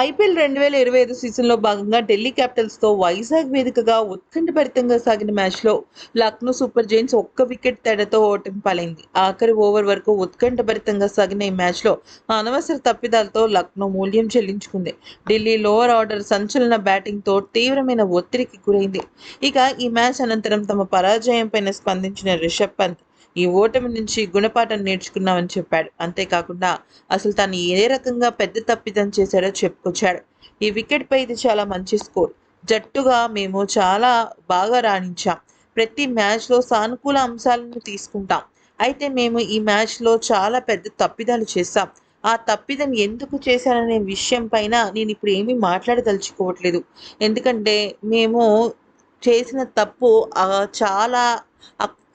IPL రెండు వేల ఇరవై ఐదు సీజన్లో భాగంగా ఢిల్లీ క్యాపిటల్స్తో వైజాగ్ వేదికగా ఉత్కంఠభరితంగా సాగిన మ్యాచ్లో లక్నో సూపర్ జైన్స్ ఒక్క వికెట్ తేడాతో ఓటమి పాలైంది. ఆఖరి ఓవర్ వరకు ఉత్కంఠభరితంగా సాగిన ఈ మ్యాచ్లో అనవసర తప్పిదాలతో లక్నో మూల్యం చెల్లించుకుంది. ఢిల్లీ లోవర్ ఆర్డర్ సంచలన బ్యాటింగ్తో తీవ్రమైన ఒత్తిడికి గురైంది. ఇక ఈ మ్యాచ్ అనంతరం తమ పరాజయం పైన స్పందించిన రిషబ్ పంత్ ఈ ఓటమి నుంచి గుణపాఠం నేర్చుకున్నామని చెప్పాడు. అంతేకాకుండా అసలు తను ఏ రకంగా పెద్ద తప్పిదం చేశాడో చెప్పుకొచ్చాడు. ఈ వికెట్ పై ఇది చాలా మంచి స్కోర్. జట్టుగా మేము చాలా బాగా రాణించాం. ప్రతి మ్యాచ్లో సానుకూల అంశాలను తీసుకుంటాం. అయితే మేము ఈ మ్యాచ్లో చాలా పెద్ద తప్పిదాలు చేస్తాం ఆ తప్పిదం ఎందుకు చేశాననే విషయం పైన నేను ఇప్పుడు ఏమీ మాట్లాడదలుచుకోవట్లేదు. ఎందుకంటే మేము చేసిన తప్పు చాలా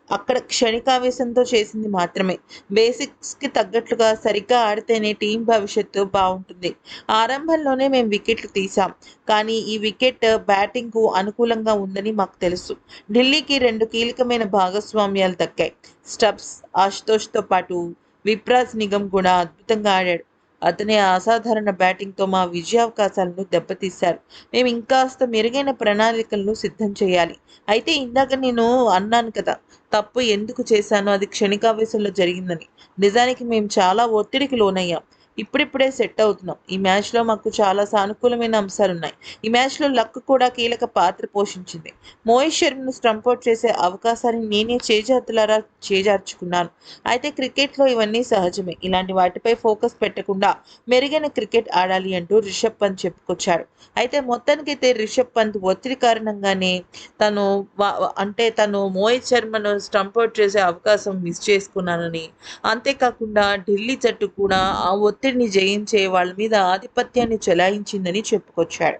అక్కడ క్షణికావేశంతో చేసింది మాత్రమే. బేసిక్స్కి తగ్గట్లుగా సరిగ్గా ఆడితేనే టీం భవిష్యత్తు బాగుంటుంది. ఆరంభంలోనే మేము వికెట్లు తీసాం కానీ ఈ వికెట్ బ్యాటింగ్కు అనుకూలంగా ఉందని మాకు తెలుసు. ఢిల్లీకి రెండు కీలకమైన భాగస్వామ్యాలు దక్కాయి. స్టబ్స్ ఆశుతోష్తో పాటు విప్రాజ్ నిగమ్ కూడా అద్భుతంగా ఆడాడు. అతని అసాధారణ బ్యాటింగ్తో మా విజయావకాశాలను దెబ్బతీశారు. మేము ఇంకాస్త మెరుగైన ప్రణాళికలను సిద్ధం చేయాలి. అయితే ఇందాక నేను అన్నాను కదా తప్పు ఎందుకు చేశానో అది క్షణికావేశంలో జరిగిందని. నిజానికి మేము చాలా ఒత్తిడికి లోనయ్యాం. ఇప్పుడిప్పుడే సెట్ అవుతున్నాం. ఈ మ్యాచ్లో మాకు చాలా సానుకూలమైన అంశాలు ఉన్నాయి ఈ మ్యాచ్లో లక్ కూడా కీలక పాత్ర పోషించింది. మోహిత్ శర్మను స్టంపౌట్ చేసే అవకాశాన్ని నేనే చేజాతులారా చేజార్చుకున్నాను. అయితే క్రికెట్లో ఇవన్నీ సహజమే. ఇలాంటి వాటిపై ఫోకస్ పెట్టకుండా మెరుగైన క్రికెట్ ఆడాలి అంటూ రిషబ్ పంత్ చెప్పుకొచ్చాడు. అయితే మొత్తానికైతే రిషబ్ పంత్ ఒత్తిడి కారణంగానే తను అంటే తను మోహిత్ శర్మను స్టంపౌట్ చేసే అవకాశం మిస్ చేసుకున్నానని అంతేకాకుండా ఢిల్లీ జట్టు కూడా ఆ ఒత్తిడిని జయించే వాళ్ళ మీద ఆధిపత్యాన్ని చెలాయించిందని చెప్పుకొచ్చాడు.